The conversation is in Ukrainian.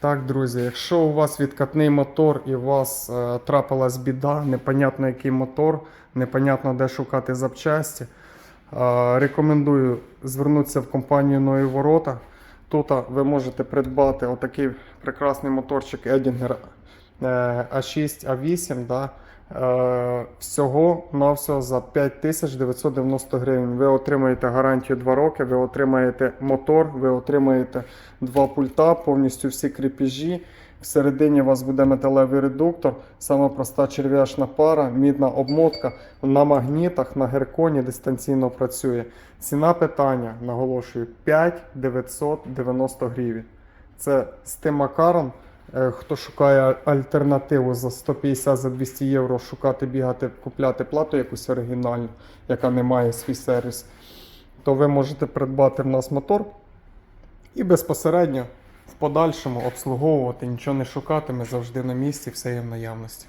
Так, друзі, якщо у вас відкатний мотор і у вас е, трапилась біда, непонятно який мотор, непонятно де шукати запчасті, е, рекомендую звернутися в компанію Нові Ворота. Тут ви можете придбати отакий прекрасний моторчик Edinger е, A6, A8. Да? Е, всього на всього за 5990 гривень. Ви отримаєте гарантію 2 роки, ви отримаєте мотор, ви отримаєте два пульта, повністю всі кріпежі. Всередині у вас буде металевий редуктор, сама проста черв'ячна пара, мідна обмотка на магнітах, на герконі дистанційно працює. Ціна питання, наголошую, 5990 гривень. Це з тим макаром. Е, Хто шукає альтернативу за 150 за 200 євро, шукати, бігати, купляти плату якусь оригінальну, яка не має свій сервіс, то ви можете придбати в нас мотор і безпосередньо в подальшому обслуговувати, нічого не шукати, ми завжди на місці, все є в наявності.